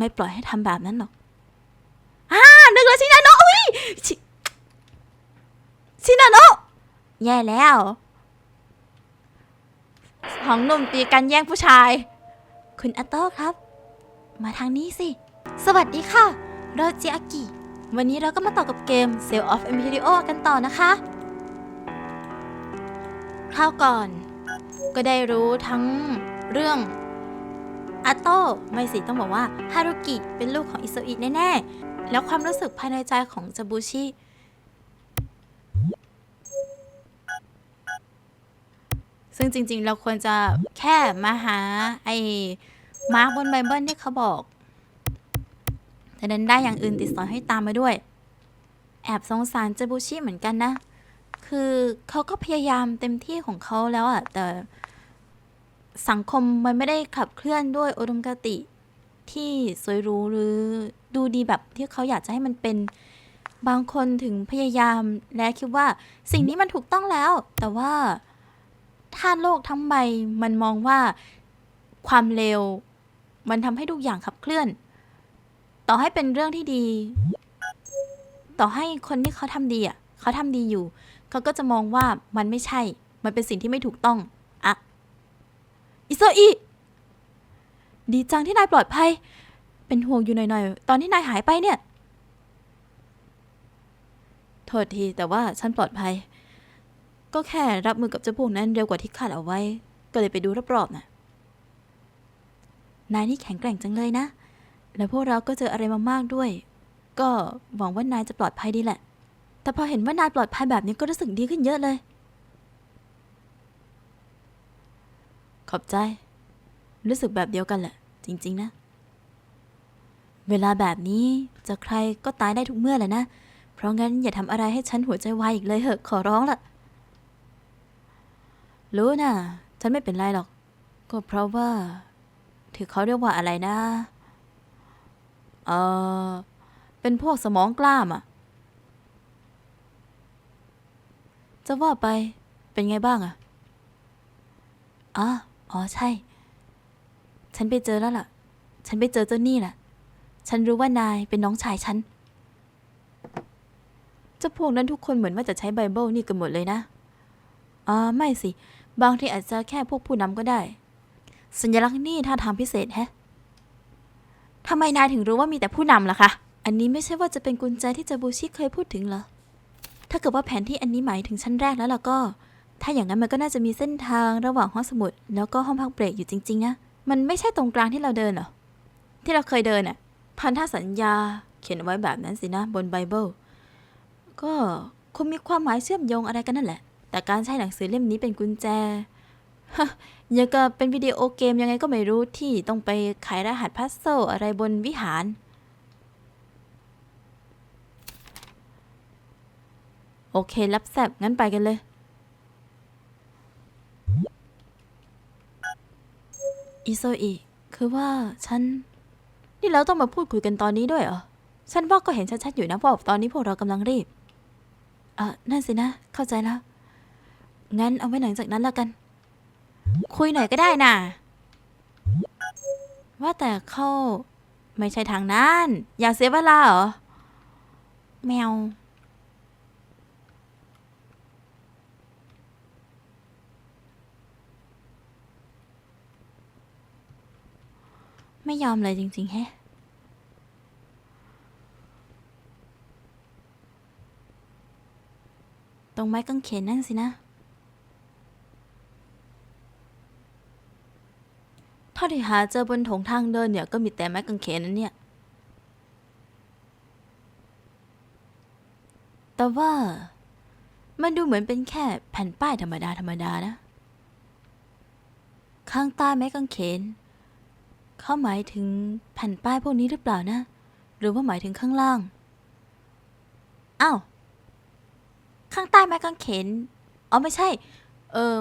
ไม่ปล่อยให้ทำแบบนั้นหรอกอ่านึกแล้วชินาโนะอุ้ยชิชินาโนะแย่แล้วสองหนุ่มตีกันแย่งผู้ชาย คุณอัตโต้ครับ มาทางนี้สิ สวัสดีค่ะโรจิอากิ วันนี้เราก็มาต่อกับเกม Sale of Imperio กันต่อนะคะคราวก่อน ก็ได้รู้ทั้งเรื่อง อาโต้ไม่สิต้องบอกว่าฮารุกิเป็นลูกของอิโซอิแน่ๆ แล้วความรู้สึกภายในใจของจาบูชิ ซึ่งจริงๆ เราควรจะแค่มาหาไอ้มาร์กบนไบเบิลที่เขาบอก แต่ดันได้อย่างอื่นติดสอยให้ตามมาด้วย แอบสงสารจาบูชิเหมือนกันนะ คือเขาก็พยายามเต็มที่ของเขาแล้วอะแต่ สังคมมันไม่ได้ขับเคลื่อนด้วยอุดมคติที่สวยหรูหรือดูดีแบบที่เขาอยากจะให้มันเป็นบางคนถึงพยายามและคิดว่าสิ่งนี้มันถูกต้องแล้ว แต่ว่าถ้าโลกทั้งใบมันมองว่าความเลวมันทำให้ทุกอย่างขับเคลื่อน ต่อให้เป็นเรื่องที่ดี ต่อให้คนที่เขาทำดีอะเขาทำดีอยู่ เขาก็จะมองว่ามันไม่ใช่ มันเป็นสิ่งที่ไม่ถูกต้อง อิโซอิดีจังที่นายปลอดภัย เป็นห่วงอยู่หน่อยๆ ตอนที่นายหายไปเนี่ย โทษทีแต่ว่าฉันปลอดภัย ก็แค่รับมือกับเจ้าพวกนั้นเร็วกว่าที่คาดเอาไว้ ก็เลยไปดูรอบๆน่ะ นายนี่แข็งแกร่งจังเลยนะ แล้วพวกเราก็เจออะไรมามากด้วย ก็หวังว่านายจะปลอดภัยดีแหละ แต่พอเห็นว่านายปลอดภัยแบบนี้ก็รู้สึกดีขึ้นเยอะเลย ขอบใจ รู้สึกแบบเดียวกันแหละ จริง ๆ นะ เวลาแบบนี้จะใครก็ตายได้ทุกเมื่อแหละนะ เพราะงั้นอย่าทำอะไรให้ฉันหัวใจวายอีกเลยเหอะขอร้องละรู้นะฉันไม่เป็นไรหรอก ก็เพราะว่าที่เขาเรียกว่าอะไรนะเออเป็นพวกสมองกล้ามอะจะว่าไปเป็นไงบ้างอะอ๋อ อ๋อใช่ ฉันไปเจอแล้วล่ะ ฉันไปเจอเจ้านี่แหละ ฉันรู้ว่านายเป็นน้องชายฉันเจ้าพวกนั้นทุกคนเหมือนว่าจะใช้ไบเบิลนี่กันหมดเลยนะอ่าไม่สิ บางทีอาจจะแค่พวกผู้นำก็ได้ สัญลักษณ์นี่ท่าทางพิเศษแฮะทำไมนายถึงรู้ว่ามีแต่ผู้นำล่ะคะ อันนี้ไม่ใช่ว่าจะเป็นกุญแจที่จาบูชิเคยพูดถึงเหรอ ถ้าเกิดว่าแผนที่อันนี้หมายถึงชั้นแรกแล้วล่ะก็ ถ้าอย่างนั้นมันก็น่าจะมีเส้นทางระหว่างห้องสมุด แล้วก็ห้องพักเบรกอยู่จริง ๆ นะ มันไม่ใช่ตรงกลางที่เราเดินหรอ ที่เราเคยเดินอะพันธสัญญาเขียนไว้แบบนั้นสินะบนไบเบิล ก็คงมีความหมายเชื่อมโยงอะไรกันนั่นแหละ แต่การใช้หนังสือเล่มนี้เป็นกุญแจฮะยังกับเป็นวิดีโอเกมยังไงก็ไม่รู้ที่ต้องไปไขรหัสพัซเซิลอะไรบนวิหาร โอเครับแซบงั้นไปกันเลย อิโซอิคือว่าฉัน นี่เราต้องมาพูดคุยกันตอนนี้ด้วยเหรอ ฉันว่าก็เห็นชัดๆอยู่นะเพราะตอนนี้พวกเรากำลังรีบเออนั่นสินะ เข้าใจแล้ว งั้นเอาไว้หลังจากนั้นแล้วกัน คุยหน่อยก็ได้น่ะ ว่าแต่เข้า ไม่ใช่ทางนั้น อยากเสียเวลาเหรอ แมว ไม่ยอมเลยจริง ๆ แฮะ ตรงไม้กางเขนนั่นสินะเท่าที่หาเจอบนถงทางเดินเนี่ย ก็มีแต่ไม้กางเขนนั่นเนี่ย แต่ว่า มันดูเหมือนเป็นแค่แผ่นป้ายธรรมดา ธรรมดานะ ข้างใต้ไม้กางเขน เขาหมายถึงแผ่นป้ายพวกนี้หรือเปล่านะ หรือว่าหมายถึงข้างล่าง อ้าว ข้างใต้ไม้กางเขน อ๋อไม่ใช่ เออ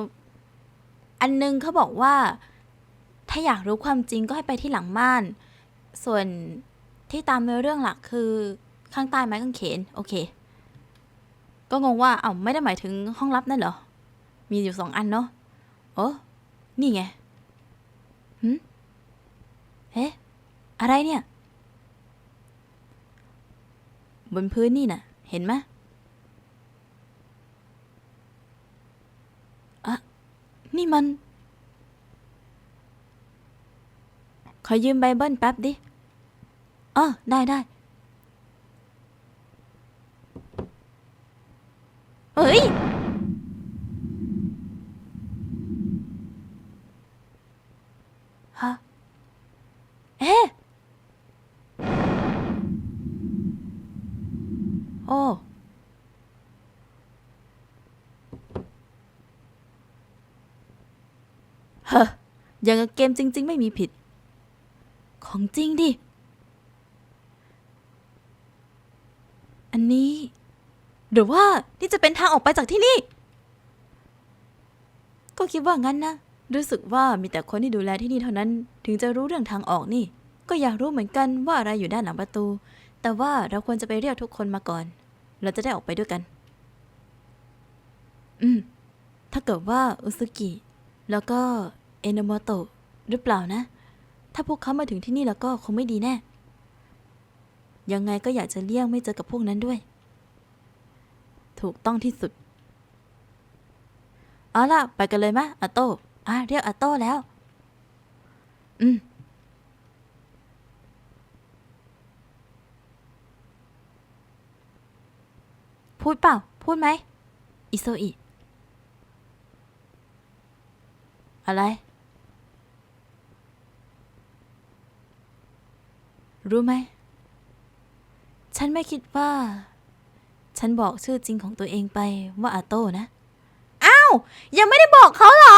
อันนึงเขาบอกว่า ถ้าอยากรู้ความจริงก็ให้ไปที่หลังม่าน ส่วนที่ตามเนื้อเรื่องหลักคือข้างใต้ไม้กางเขน โอเค ก็งงว่า เอ้าไม่ได้หมายถึงห้องลับนั่นเหรอ มีอยู่สองอันเนาะโอ้นี่ไง เอ๊ะ อะไรเนี่ย บนพื้นนี่น่ะ เห็นไหมอะนี่มัน ขอยืมไบเบิลแป๊บดิอ๋อได้ได้เฮ้ย เอ๊ะโอ้เฮ้อยังกับเกมจริง ๆ ไม่มีผิด ของจริงดิ อันนี้ หรือว่านี่จะเป็นทางออกไปจากที่นี่ ก็คิดว่างั้นนะ รู้สึกว่ามีแต่คนที่ดูแลที่นี่เท่านั้น ถึงจะรู้เรื่องทางออกนี่ ก็อยากรู้เหมือนกันว่าอะไรอยู่ด้านหลังประตู แต่ว่าเราควรจะไปเรียกทุกคนมาก่อน เราจะได้ออกไปด้วยกัน อืม ถ้าเกิดว่าอุซุกิ แล้วก็เอโนโมโตะหรือเปล่านะ ถ้าพวกเขามาถึงที่นี่แล้วก็คงไม่ดีแน่ ยังไงก็อยากจะเลี่ยงไม่เจอกับพวกนั้นด้วย ถูกต้องที่สุด เอาล่ะ ไปกันเลยมะอาโต้ อะเรียกอาโต้แล้ว อืม พูดเปล่า พูดไหม อิโซอิ อะไร รู้ไหม ฉันไม่คิดว่า ฉันบอกชื่อจริงของตัวเองไปว่าอาโต้นะ อ้าว ยังไม่ได้บอกเขาเหรอ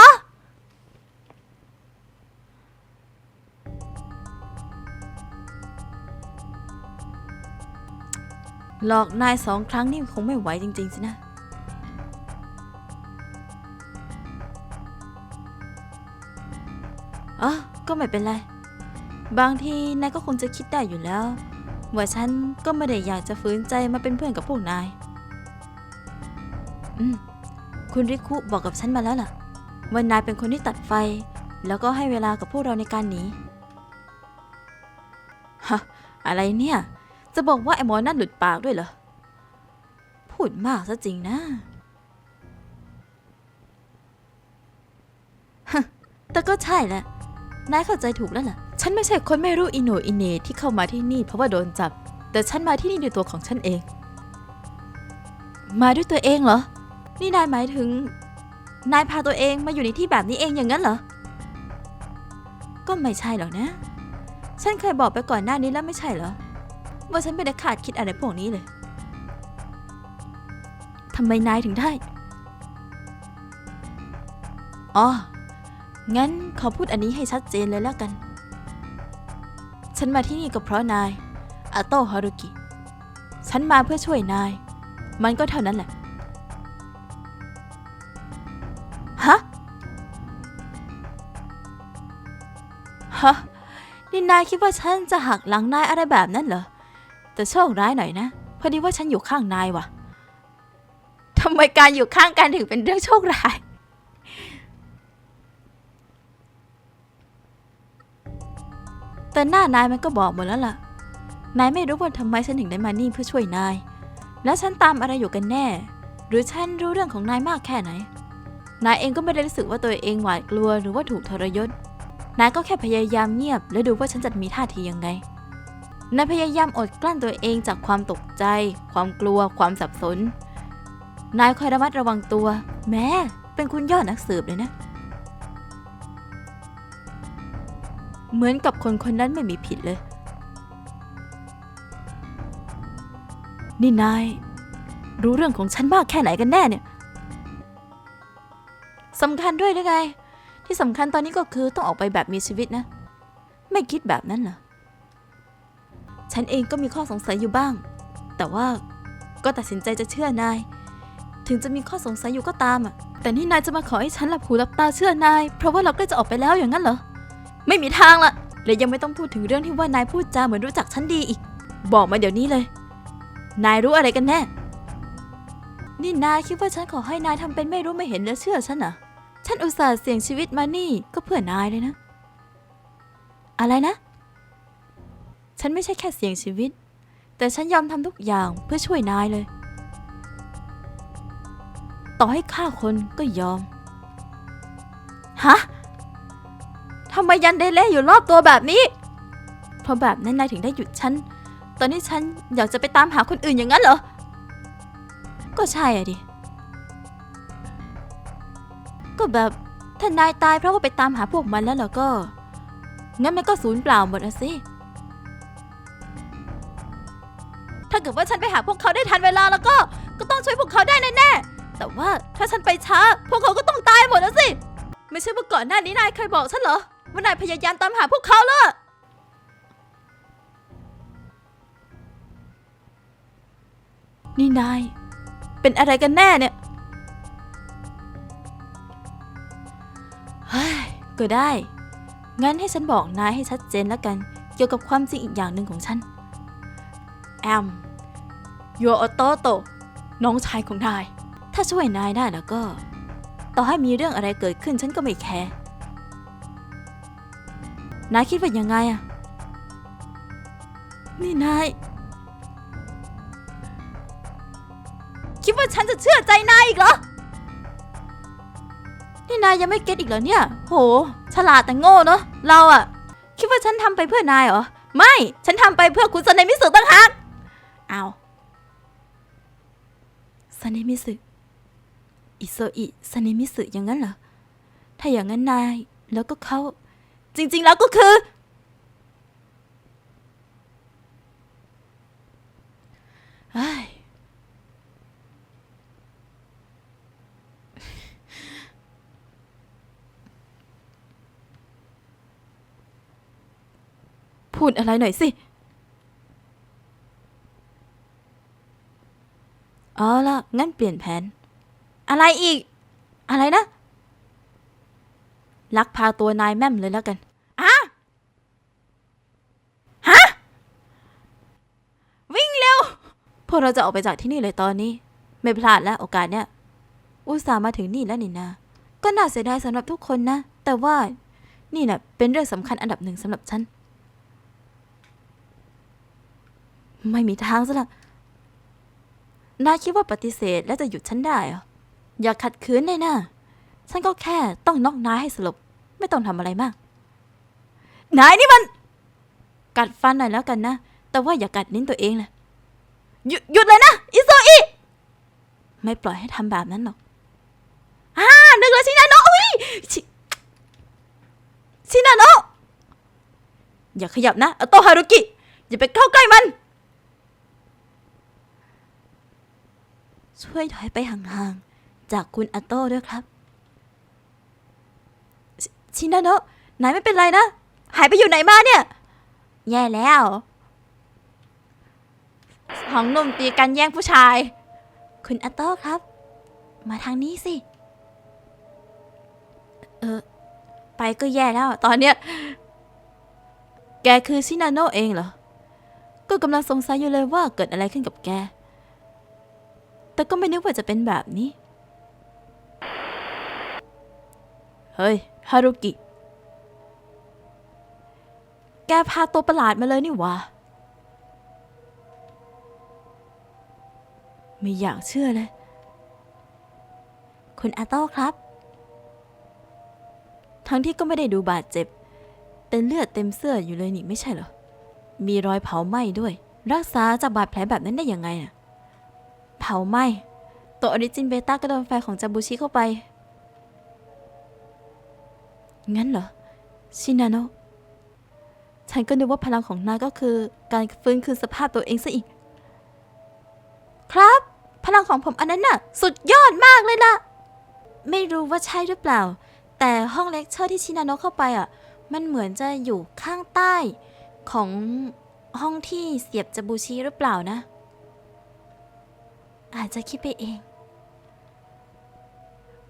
หลอกนายสองครั้งนี่คงไม่ไหวจริง ๆ สินะ อ๋อ ก็ไม่เป็นไร บางทีนายก็คงจะคิดได้อยู่แล้ว ว่าฉันก็ไม่ได้อยากจะฝืนใจมาเป็นเพื่อนกับพวกนาย อืม คุณริคุบอกกับฉันมาแล้วล่ะ ว่านายเป็นคนที่ตัดไฟ แล้วก็ให้เวลากับพวกเราในการหนี ฮะ อะไรเนี่ย จะบอกว่าไอ้หมอนั่นหลุดปากด้วยเหรอ พูดมากซะจริงนะฮแต่ก็ใช่แหละ นายเข้าใจถูกแล้วล่ะ ฉันไม่ใช่คนไม่รู้อิโนอิเนที่เข้ามาที่นี่เพราะว่าโดนจับ แต่ฉันมาที่นี่ด้วยตัวของฉันเอง มาด้วยตัวเองเหรอ นี่นายหมายถึง นายพาตัวเองมาอยู่ในที่แบบนี้เองอย่างนั้นเหรอ ก็ไม่ใช่หรอกนะ ฉันเคยบอกไปก่อนหน้านี้แล้วไม่ใช่เหรอ ว่าฉันไม่ได้คาดคิดอะไรพวกนี้เลยทำไมนายถึงได้ อ๋อ งั้นขอพูดอันนี้ให้ชัดเจนเลยแล้วกัน ฉันมาที่นี่ก็เพราะนายอาโตฮารุกิ ฉันมาเพื่อช่วยนาย มันก็เท่านั้นแหละ ฮะ ฮะ นี่นายคิดว่าฉันจะหักหลังนายอะไรแบบนั้นเหรอ แต่โชคร้ายหน่อยนะ พอดีว่าฉันอยู่ข้างนายว่ะทำไมการอยู่ข้างกันถึงเป็นเรื่องโชคร้าย แต่หน้านายมันก็บอกหมดแล้วล่ะ นายไม่รู้ว่าทำไมฉันถึงได้มานี่เพื่อช่วยนาย แล้วฉันตามอะไรอยู่กันแน่ หรือฉันรู้เรื่องของนายมากแค่ไหน นายเองก็ไม่ได้รู้สึกว่าตัวเองหวาดกลัวหรือว่าถูกทรยศ นายก็แค่พยายามเงียบ และดูว่าฉันจะมีท่าทียังไง นายพยายามอดกลั้นตัวเองจากความตกใจ ความกลัว ความสับสน นายคอยระมัดระวังตัว แม้เป็นคุณยอดนักสืบเลยนะ เหมือนกับคนคนนั้นไม่มีผิดเลย นี่นาย รู้เรื่องของฉันมากแค่ไหนกันแน่เนี่ยสำคัญด้วยหรือไง ที่สำคัญตอนนี้ก็คือต้องออกไปแบบมีชีวิตนะ ไม่คิดแบบนั้นเหรอ ฉันเองก็มีข้อสงสัยอยู่บ้าง แต่ว่าก็ตัดสินใจจะเชื่อนาย ถึงจะมีข้อสงสัยอยู่ก็ตามอะ แต่นี่นายจะมาขอให้ฉันหลับหูหลับตาเชื่อนาย เพราะว่าเราใกล้จะออกไปแล้วอย่างนั้นเหรอ ไม่มีทางละและยังไม่ต้องพูดถึงเรื่องที่ว่านายพูดจาเหมือนรู้จักฉันดีอีก บอกมาเดี๋ยวนี้เลย นายรู้อะไรกันแน่ นี่นายคิดว่าฉันขอให้นายทำเป็นไม่รู้ไม่เห็นแล้วเชื่อฉันเหรอ ฉันอุตส่าห์เสี่ยงชีวิตมานี่ก็เพื่อนายเลยนะ อะไรนะ ฉันไม่ใช่แค่เสี่ยงชีวิต แต่ฉันยอมทำทุกอย่างเพื่อช่วยนายเลย ต่อให้ฆ่าคนก็ยอม ฮะทำไมยันเดเล่อยู่รอบตัวแบบนี้ เพราะแบบนั้นนายถึงได้หยุดฉัน ตอนนี้ฉันอยากจะไปตามหาคนอื่นอย่างนั้นเหรอ ก็ใช่อะดิ ก็แบบถ้านายตายเพราะว่าไปตามหาพวกมันแล้วแล้วก็ งั้นมันก็สูญเปล่าหมดอะสิ ถ้าเกิดว่าฉันไปหาพวกเขาได้ทันเวลาแล้วก็ ก็ต้องช่วยพวกเขาได้แน่ๆ แต่ว่าถ้าฉันไปช้า พวกเขาก็ต้องตายหมดแล้วสิ ไม่ใช่ว่าก่อนหน้านี้นายเคยบอกฉันเหรอ ว่านายพยายามตามหาพวกเขาเลยนี่นาย เป็นอะไรกันแน่เนี่ย เฮ้ย ก็ได้ งั้นให้ฉันบอกนายให้ชัดเจนแล้วกัน เกี่ยวกับความจริงอีกอย่างหนึ่งของฉัน แอมยูออโตโตน้องชายของนาย ถ้าช่วยนายได้แล้วก็ ต่อให้มีเรื่องอะไรเกิดขึ้นฉันก็ไม่แคร์ นายคิดว่ายังไงอะนี่นาย คิดว่าฉันจะเชื่อใจนายอีกเหรอ นี่นายยังไม่เก็ตอีกเหรอเนี่ย โห ฉลาดแต่โง่เนอะเราอะคิดว่าฉันทำไปเพื่อนายเหรอ ไม่ ฉันทำไปเพื่อคุณซันเนมิสึตั้งหาก เอาซันเนมิสึอิโซอิซันเนมิสึอย่างนั้นเหรอ ถ้าอย่างนั้นนายแล้วก็เขาจริง ๆ แล้วก็คือ เฮ้ยพูดอะไรหน่อยสิ เอาล่ะงั้นเปลี่ยนแผน อะไรอีก อะไรนะ ลักพาตัวนายแม่มเลยแล้วกันอะฮะ วิ่งเร็ว พวกเราจะออกไปจากที่นี่เลยตอนนี้ ไม่พลาดแล้วโอกาสเนี้ย อุตส่าห์มาถึงนี่แล้วนี่นา ก็น่าเสียดายสำหรับทุกคนนะ แต่ว่านี่น่ะเป็นเรื่องสำคัญอันดับหนึ่งสำหรับฉัน ไม่มีทางซะละ นายคิดว่าปฏิเสธแล้วจะหยุดฉันได้เหรออย่าขัดขืนเลยนะฉันก็แค่ต้องน็อกนายให้สลบ ไม่ต้องทำอะไรมาก นายนี่มัน กัดฟันหน่อยแล้วกันนะ แต่ว่าอย่ากัดนิ้นตัวเองนะหยุดหยุดเลยนะอิโซอิไม่ปล่อยให้ทำแบบนั้นหรอกอ่านึกแล้วชินาโนะอุ้ยชิชินาโนะอย่าขยับนะอโตฮารุกิ อย่าไปเข้าใกล้มัน ช่วยถอยไปห่างๆ จากคุณอาโต้ด้วยครับชชินาโนะนายไม่เป็นไรนะ หายไปอยู่ไหนมาเนี่ย แย่แล้วสองหนุ่มตีกันแย่งผู้ชาย คุณอาโต้ครับ มาทางนี้สิ เออ ไปก็แย่แล้ว ตอนเนี้ย แกคือชินาโนะเองเหรอ ก็กำลังสงสัยอยู่เลยว่าเกิดอะไรขึ้นกับแก แต่ก็ไม่นึกว่าจะเป็นแบบนี้ เฮ้ย ฮารุกิ แกพาตัวประหลาดมาเลยนี่วะ ไม่อยากเชื่อเลย คุณอาโต้ครับ ทั้งที่ก็ไม่ได้ดูบาดเจ็บ แต่เลือดเต็มเสื้ออยู่เลยนี่ไม่ใช่เหรอ มีรอยเผาไหม้ด้วย รักษาจากบาดแผลแบบนั้นได้ยังไงน่ะ เผาไหม้ตัวออริจินเบต้าก็โดนไฟของจาบูชิเข้าไป งั้นเหรอ ชินาโนะฉันก็นึกว่าพลังของนายก็คือการฟื้นคืนสภาพตัวเองซะอีก ครับ พลังของผมอันนั้นน่ะ สุดยอดมากเลยล่ะ ไม่รู้ว่าใช่หรือเปล่า แต่ห้องเลคเชอร์ที่ชินาโนะเข้าไปอะ มันเหมือนจะอยู่ข้างใต้ของห้องที่เสียบจาบูชิหรือเปล่านะ อาจจะคิดไปเอง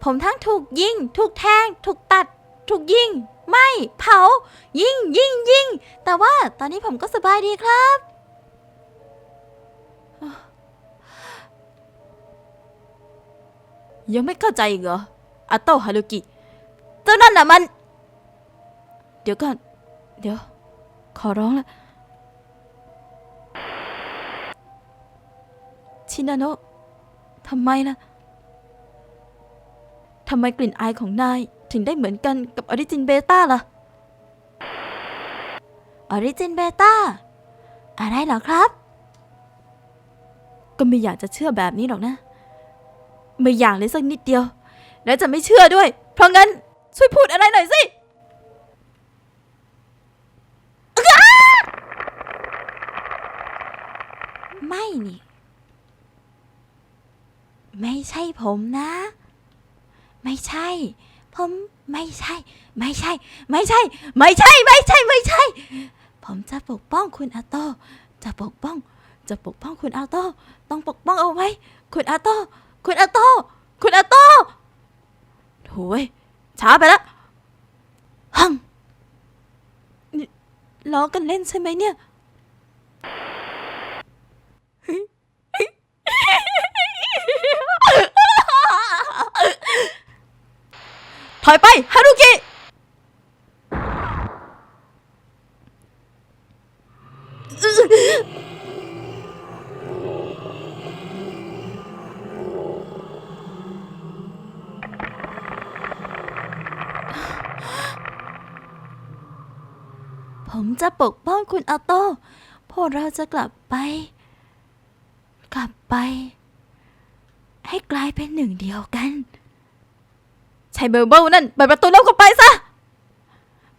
ผมทั้งถูกยิง ถูกแทง ถูกตัด ถูกยิง ไม่ เผา ยิง ยิง ยิง แต่ว่าตอนนี้ผมก็สบายดีครับ ยังไม่เข้าใจอีกเหรออาโตฮารุกิ เจ้านั่นน่ะมัน เดี๋ยวก่อน เดี๋ยว ขอร้องละชินาโนะ ทำไมล่ะทำไมกลิ่นอายของนายถึงได้เหมือนกันกับออริจินเบต้าล่ะ ออริจินเบต้า อะไรเหรอครับ ก็ไม่อยากจะเชื่อแบบนี้หรอกนะ ไม่อยากเลยสักนิดเดียว และจะไม่เชื่อด้วย เพราะงั้นช่วยพูดอะไรหน่อยสิไม่นี่ ไม่ใช่ผมนะ ไม่ใช่ ผมไม่ใช่ ไม่ใช่ ไม่ใช่ ไม่ใช่ ไม่ใช่ ไม่ใช่ ผมจะปกป้องคุณอาโต จะปกป้อง จะปกป้องคุณอาโต ต้องปกป้องเอาไว้ คุณอาโต คุณอาโต คุณอาโตโถยช้าไปแล้วฮังนี่ล้อกันเล่นใช่ไหมเนี่ย อยไปฮารุกิ ผมจะปกป้องคุณอาโต้ พวกเราจะกลับไป กลับไป ให้กลายเป็นหนึ่งเดียวกัน ใช่เบอร์เบิลนั่นเปิดประตูแล้วก็ไปซะ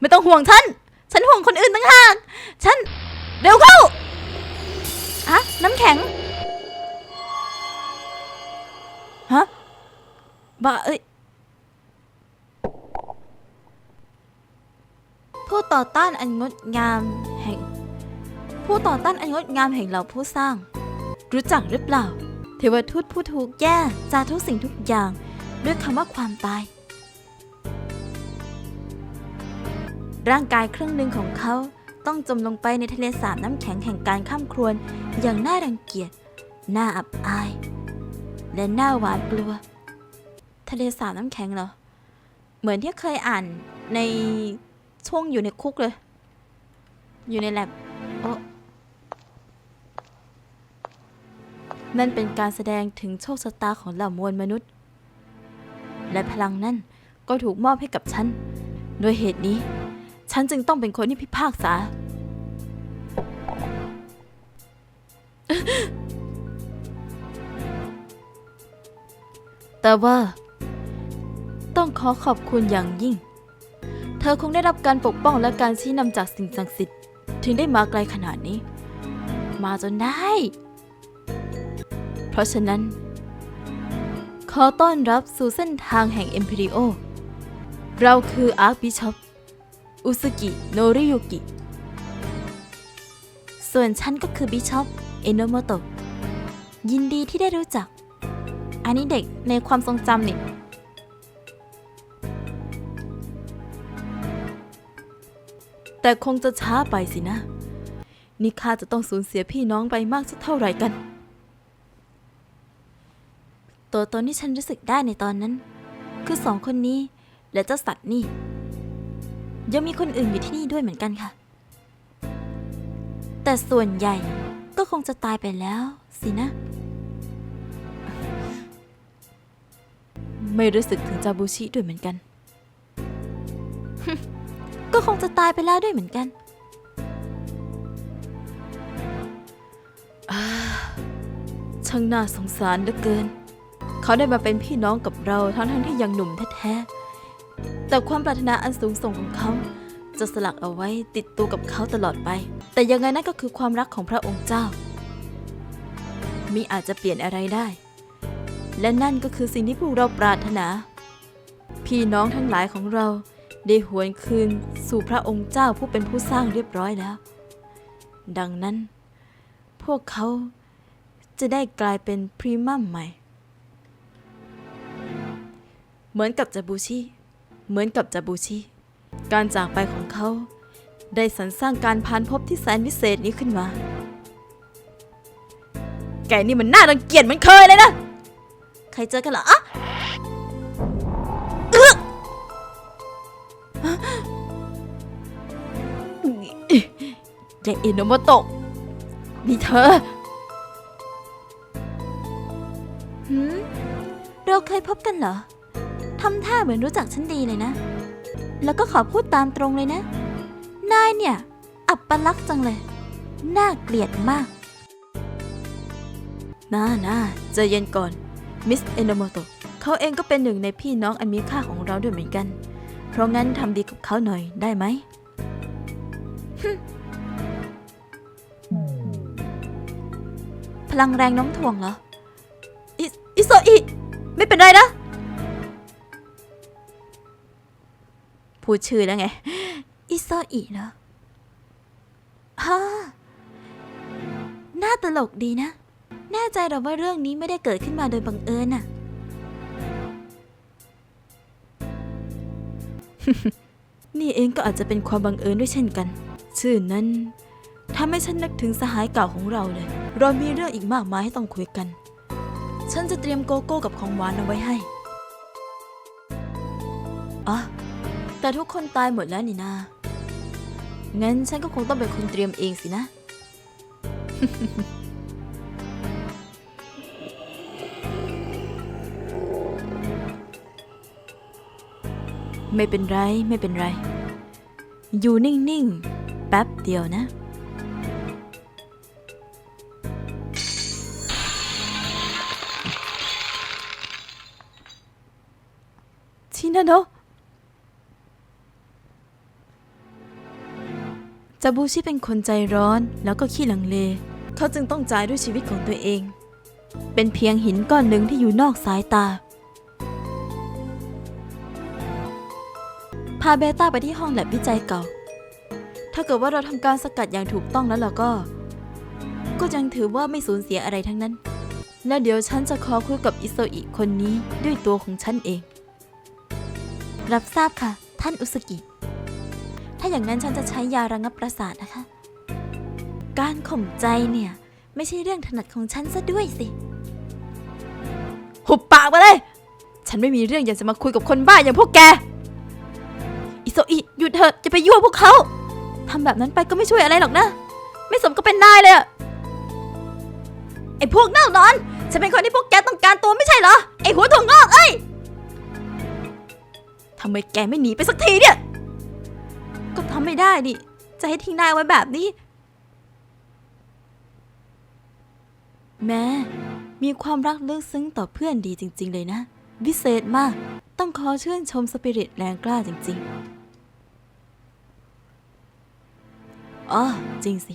ไม่ต้องห่วงฉัน ฉันห่วงคนอื่นต่างหาก ฉัน เร็วเข้าอะน้ำแข็ง ฮะ บ้าเอ้ย ผู้ต่อต้านอันงดงามแห่ง ผู้ต่อต้านอันงดงามแห่งเหล่าผู้สร้าง รู้จักหรือเปล่า เทวทูตผู้ถูกแย่จาทุกสิ่งทุกอย่าง ด้วยคำว่าความตาย ร่างกายครึ่งหนึ่งของเขาต้องจมลงไปในทะเลสาบน้ำแข็งแห่งการข้ามครวญอย่างน่ารังเกียจ น่าอับอาย และน่าหวาดกลัว ทะเลสาบน้ำแข็งเหรอ เหมือนที่เคยอ่านในช่วงอยู่ในคุกเลย อยู่ในแลบโอะนั่นเป็นการแสดงถึงโชคชะตาของเหล่ามวลมนุษย์ และพลังนั่นก็ถูกมอบให้กับฉันโดยเหตุนี้ ฉันจึงต้องเป็นคนที่พิพากษา แต่ว่า ต้องขอขอบคุณอย่างยิ่ง เธอคงได้รับการปกป้องและการชี้นำจากสิ่งศักดิ์สิทธิ์ถึงได้มาไกลขนาดนี้ มาจนได้ เพราะฉะนั้น ขอต้อนรับสู่เส้นทางแห่งเอ็มพิริโอเราคืออาร์คบิชอป อุสกิ โนริยุกิ ส่วนฉันก็คือบิชอป เอโนโมโตะ ยินดีที่ได้รู้จัก อันนี้เด็กในความทรงจำนี่ แต่คงจะช้าไปสินะ นี่ข้าจะต้องสูญเสียพี่น้องไปมากสักเท่าไหร่กัน ตัวตนที่ฉันรู้สึกได้ในตอนนั้น คือสองคนนี้และเจ้าสัตว์นี่ ยังมีคนอื่นอยู่ที่นี่ด้วยเหมือนกันค่ะ แต่ส่วนใหญ่ก็คงจะตายไปแล้วสินะ ไม่รู้สึกถึงจาบูชิด้วยเหมือนกัน ก็คงจะตายไปแล้วด้วยเหมือนกันช่างน่าสงสารเหลือเกิน เขาได้มาเป็นพี่น้องกับเราทั้งทั้งที่ยังหนุ่มแท้ๆ แต่ความปรารถนาอันสูงส่งของเขา จะสลักเอาไว้ติดตัวกับเขาตลอดไป แต่ยังไงนั่นก็คือความรักของพระองค์เจ้ามิอาจจะเปลี่ยนอะไรได้ และนั่นก็คือสิ่งที่พวกเราปรารถนา พี่น้องทั้งหลายของเราได้หวนคืนสู่พระองค์เจ้าผู้เป็นผู้สร้างเรียบร้อยแล้ว ดังนั้น พวกเขาจะได้กลายเป็นพรีมัมใหม่ เหมือนกับจาบูชิ เหมือนกับจาบูชิ การจากไปของเขา ได้สรรสร้างการพานพบที่แสนวิเศษนี้ขึ้นมา แกนี่มันน่ารังเกียจเหมันเคยเลยนะ ใครเจอกันเหรออะอึ๊ะเดอิโนโมโตะนี่เธอเราเคยพบกันเหรอ ทำท่าเหมือนรู้จักฉันดีเลยนะ แล้วก็ขอพูดตามตรงเลยนะ นายเนี่ย อับปลักษณ์จังเลย น่าเกลียดมากน่าน่าใจเย็นก่อน มิสเอนโดโมโตะเขาเองก็เป็นหนึ่งในพี่น้องอันมีค่าของเราด้วยเหมือนกัน เพราะงั้นทำดีกับเขาหน่อยได้ไหมฮึ่มพลังแรงโน้มถ่วงเหรอ อิอิโซอิ ไม่เป็นไรนะ พูดชื่อแล้วไง อิโซอิเหรอฮ่าน่าตลกดีนะ แน่ใจเหรอว่าเรื่องนี้ไม่ได้เกิดขึ้นมาโดยบังเอิญน่ะ นี่เองก็อาจจะเป็นความบังเอิญด้วยเช่นกัน ชื่อนั้นทำให้ฉันนึกถึงสหายเก่าของเราเลย เรามีเรื่องอีกมากมายให้ต้องคุยกัน ฉันจะเตรียมโกโก้กับของหวานเอาไว้ให้อ๋อ แต่ทุกคนตายหมดแล้วนี่นา งั้นฉันก็คงต้องเป็นคนเตรียมเองสินะ ไม่เป็นไรไม่เป็นไร อยู่นิ่ง ๆ แป๊บเดียวนะชินาโนะ จาบูชิเป็นคนใจร้อนแล้วก็ขี้ลังเล เขาจึงต้องจ่ายด้วยชีวิตของตัวเอง เป็นเพียงหินก้อนหนึ่งที่อยู่นอกสายตา พาเบต้าไปที่ห้องแลบวิจัยเก่า ถ้าเกิดว่าเราทำการสกัดอย่างถูกต้องแล้วล่ะก็ ก็ยังถือว่าไม่สูญเสียอะไรทั้งนั้น และเดี๋ยวฉันจะขอคุยกับอิโซอิคนนี้ด้วยตัวของฉันเอง รับทราบค่ะ ท่านอุสกิ ถ้าอย่างนั้นฉันจะใช้ยาระงับประสาทนะคะ การข่มใจเนี่ย ไม่ใช่เรื่องถนัดของฉันซะด้วยสิ หุบปากมาเลย ฉันไม่มีเรื่องอยากจะมาคุยกับคนบ้าอย่างพวกแก อิโซอิหยุดเถอะจะไปยั่วพวกเขาทำแบบนั้นไปก็ไม่ช่วยอะไรหรอกนะ ไม่สมก็เป็นนายเลยอะไอ้พวกเน่านอน ฉันเป็นคนที่พวกแกต้องการตัวไม่ใช่เหรอ ไอ้หัวถั่วงอกเอ้ยทำไมแกไม่หนีไปสักทีเนี่ย ก็ทำไม่ได้ดิจะให้ทิ้งนายไว้แบบนี้ แม่มีความรักลึกซึ้งต่อเพื่อนดีจริง ๆ เลยนะ วิเศษมาก ต้องขอชื่นชมสปิริตแรงกล้าจริง ๆอ๋อจริงสิ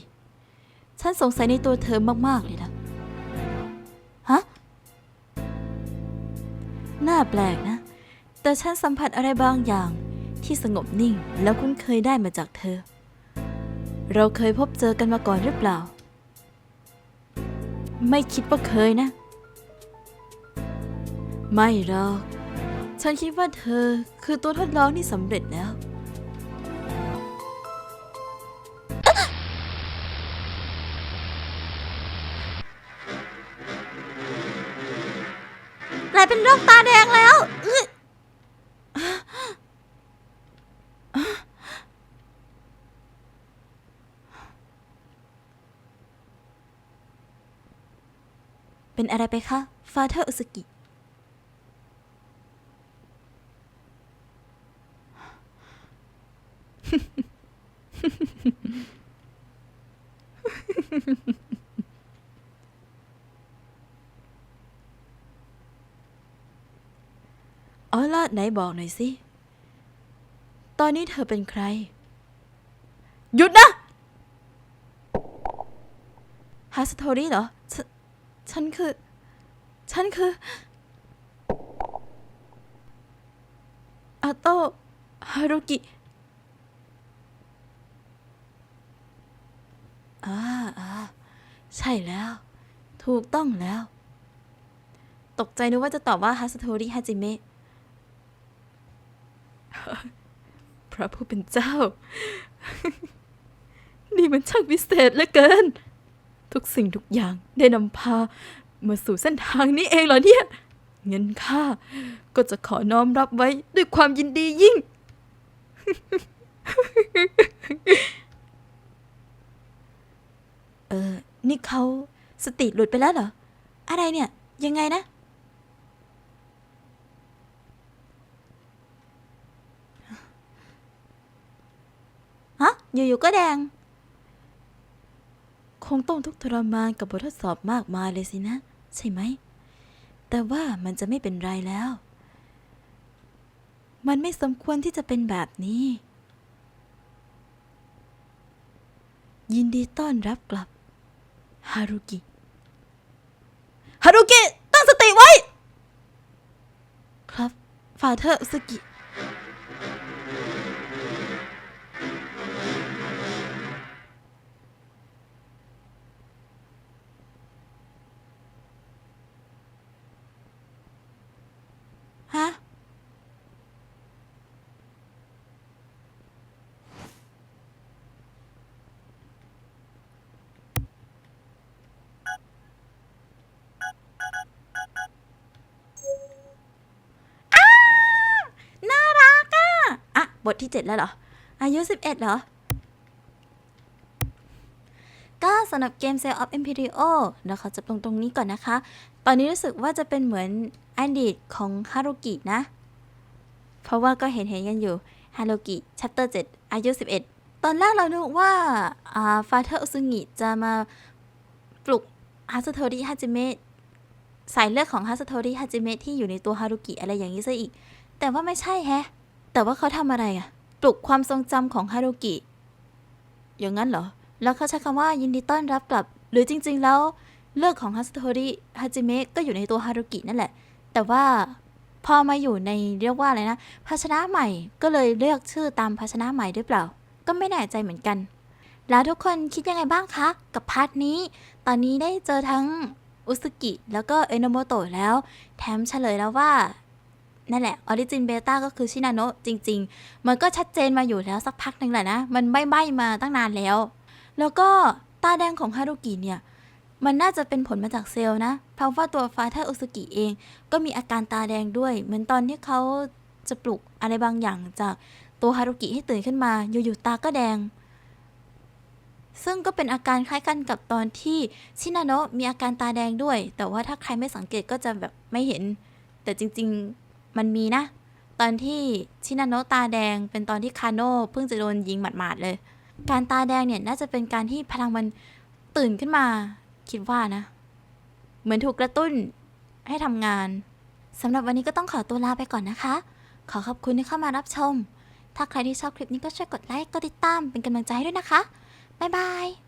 ฉันสงสัยในตัวเธอมาก ๆ เลยนะฮะ น่าแปลกนะ แต่ฉันสัมผัสอะไรบางอย่าง ที่สงบนิ่งแล้วคุ้นเคยได้มาจากเธอ เราเคยพบเจอกันมาก่อนหรือเปล่า ไม่คิดว่าเคยนะ ไม่หรอก ฉันคิดว่าเธอคือตัวทดลองที่สำเร็จแล้วกลายเป็นโรคตาแดงแล้วอื้อ เป็นอะไรไปคะ ฟาเธอร์อุสกิ อ๋อล่ะไหนบอกหน่อยสิ ตอนนี้เธอเป็นใคร หยุดนะ ฮาสโทรี่เหรอ ฉันคือ ฉันคืออาโตฮารุกิอ่าอ่าใช่แล้ว ถูกต้องแล้ว ตกใจนึกว่าจะตอบว่าฮาสโทริฮาจิเมะพระผู้เป็นเจ้า นี่มันช่างวิเศษเหลือเกิน ทุกสิ่งทุกอย่างได้นำพามาสู่เส้นทางนี้เองเหรอเนี่ยเงินข้าก็จะขอน้อมรับไว้ด้วยความยินดียิ่ง เออ นี่เขาสติหลุดไปแล้วเหรอ อะไรเนี่ย ยังไงนะ ฮะ อยู่ๆก็แดง คงต้องทุกข์ทรมานกับบททดสอบมากมายเลยสินะ ใช่ไหม แต่ว่ามันจะไม่เป็นไรแล้ว มันไม่สมควรที่จะเป็นแบบนี้ ยินดีต้อนรับกลับ ฮารุกิ ฮารุกิ ตั้งสติไว้ ครับฟาเธอร์อุสกิ บทที่ 7 แล้วเหรอ อายุ 11 เหรอ ก็สำหรับเกม Sale of Imperio เราขอจบลงตรงนี้ก่อนนะคะ ตอนนี้รู้สึกว่าจะเป็นเหมือนอดีตของฮารุกินะ เพราะว่าก็เห็นเห็นกันอยู่ฮารุกิ chapter 7อายุ 11 ตอนแรกเรานึกว่าอ่าฟาเธอร์อุซุงิจะมาปลุกฮาสโทริฮาจิเมะสายเลือดของฮาสโทริฮาจิเมะที่อยู่ในตัวฮารุกิอะไรอย่างนี้ซะอีก แต่ว่าไม่ใช่แฮะ แต่ว่าเขาทำอะไรอะปลุกความทรงจำของฮารุกิ อย่างนั้นเหรอ แล้วเขาใช้คำว่ายินดีต้อนรับกลับ หรือจริง ๆ แล้วเลือดของฮัสโทริฮาจิเมะก็อยู่ในตัวฮารุกินั่นแหละ แต่ว่าพอมาอยู่ในเรียกว่าอะไรนะ ภาชนะใหม่ก็เลยเลือกชื่อตามภาชนะใหม่หรือเปล่า ก็ไม่แน่ใจเหมือนกัน แล้วทุกคนคิดยังไงบ้างคะ กับพาร์ทนี้ ตอนนี้ได้เจอทั้งอุสกิแล้วก็เอโนโมโตะแล้ว แถมเฉลยแล้วว่า นั่นแหละออริจินเบต้าก็คือชินาโนะจริง ๆ มันก็ชัดเจนมาอยู่แล้วสักพักหนึ่งแหละนะ มันใบ้ๆมาตั้งนานแล้ว แล้วก็ตาแดงของฮารุกิเนี่ย มันน่าจะเป็นผลมาจากเซลล์นะ เพราะว่าตัวฟาเธอร์อุสกิเอง ก็มีอาการตาแดงด้วย เหมือนตอนที่เขาจะปลุกอะไรบางอย่างจากตัวฮารุกิให้ตื่นขึ้นมา อยู่ๆตาก็แดง ซึ่งก็เป็นอาการคล้ายกันกับตอนที่ชินาโนะมีอาการตาแดงด้วย แต่ว่าถ้าใครไม่สังเกตก็จะแบบไม่เห็น แต่จริง ๆ มันมีนะ ตอนที่ชินาโนะตาแดงเป็นตอนที่คาโน่เพิ่งจะโดนยิงหมาดๆเลย การตาแดงเนี่ยน่าจะเป็นการที่พลังมันตื่นขึ้นมา คิดว่านะ เหมือนถูกกระตุ้นให้ทำงานสำหรับวันนี้ก็ต้องขอตัวลาไปก่อนนะคะ ขอขอบคุณที่เข้ามารับชม ถ้าใครที่ชอบคลิปนี้ก็ช่วยกดไลค์ กดติดตามเป็นกำลังใจให้ด้วยนะคะ บ๊ายบาย